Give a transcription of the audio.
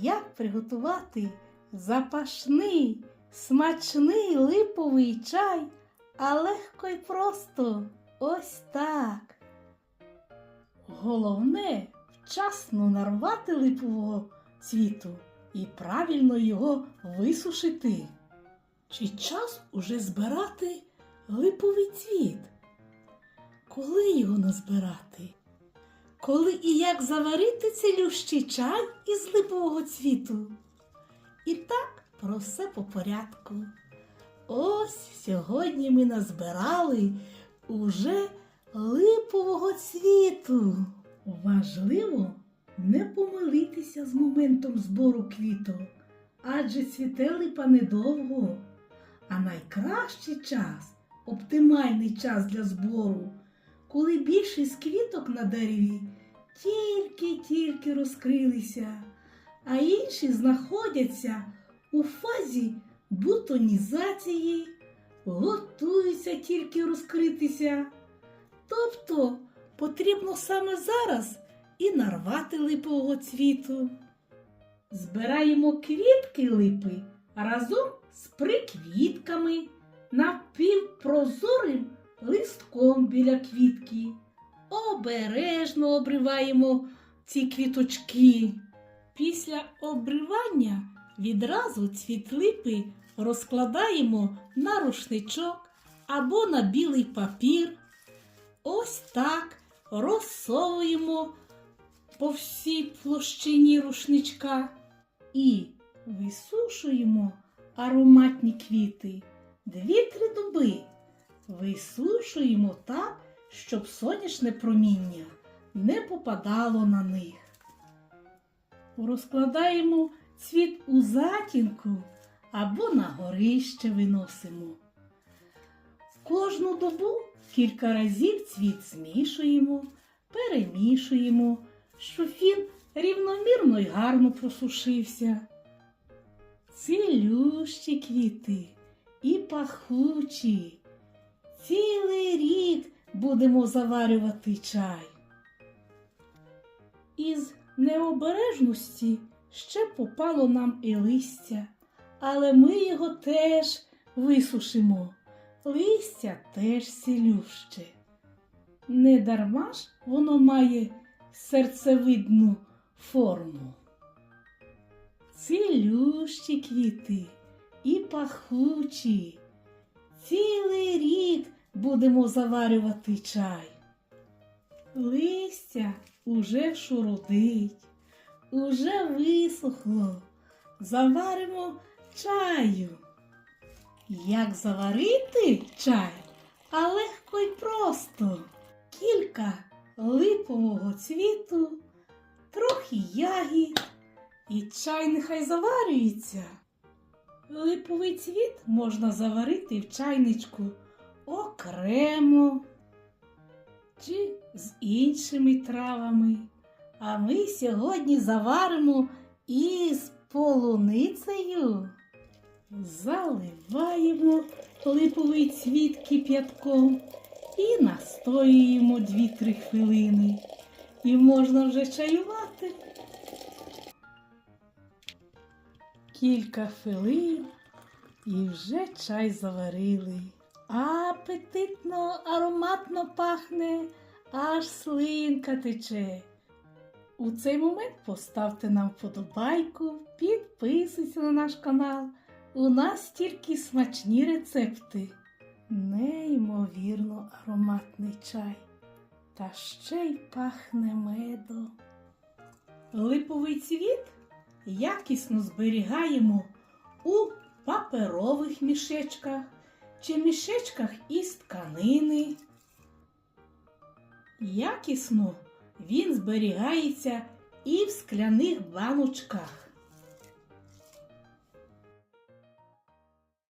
як приготувати запашний, смачний липовий чай, а легко й просто ось так. Головне вчасно нарвати липового цвіту і правильно його висушити. Чи час уже збирати липовий цвіт? Коли його назбирати? Коли і як заварити цілющий чай із липового цвіту? І так про все по порядку. Ось сьогодні ми назбирали уже липового цвіту. Важливо не помилитися з моментом збору квіток, адже цвіте липа недовго. А найкращий час, оптимальний час для збору, коли більшість квіток на дереві тільки-тільки розкрилися, а інші знаходяться у фазі бутонізації, готуються тільки розкритися. Тобто потрібно саме зараз і нарвати липового цвіту. Збираємо квітки липи разом з приквітками напівпрозорим листком біля квітки. Обережно обриваємо ці квіточки. Після обривання відразу цвіт липи розкладаємо на рушничок або на білий папір. Ось так розсовуємо по всій площині рушничка і висушуємо ароматні квіти дві-три доби. Висушуємо так, щоб сонячне проміння не попадало на них. Розкладаємо цвіт у затінку або на горище виносимо. Кожну добу кілька разів цвіт змішуємо, перемішуємо, щоб він рівномірно й гарно просушився. Цілющі квіти і пахучі. Цілий рік будемо заварювати чай. Із необережності ще попало нам і листя, але ми його теж висушимо. Листя теж цілюще. Не дарма ж воно має серцевидну форму. Цілющі квіти і пахучі. Цілий рік будемо заварювати чай. Листя уже шурудить, уже висохло. Заваримо чаю. Як заварити чай? А легко й просто. Кілька липового цвіту, трохи ягід, і чай нехай заварюється. Липовий цвіт можна заварити в чайничку окремо чи з іншими травами. А ми сьогодні заваримо із полуницею. Заливаємо липовий цвіт кип'ятком і настоюємо 2-3 хвилини. І можна вже чаювати. Кілька хвилин і вже чай заварили. Апетитно, ароматно пахне, аж слинка тече. У цей момент поставте нам вподобайку, підписуйтесь на наш канал. У нас тільки смачні рецепти. Неймовірно ароматний чай. Та ще й пахне медом. Липовий цвіт якісно зберігаємо у паперових мішечках чи мішечках із тканини. Якісно він зберігається і в скляних баночках.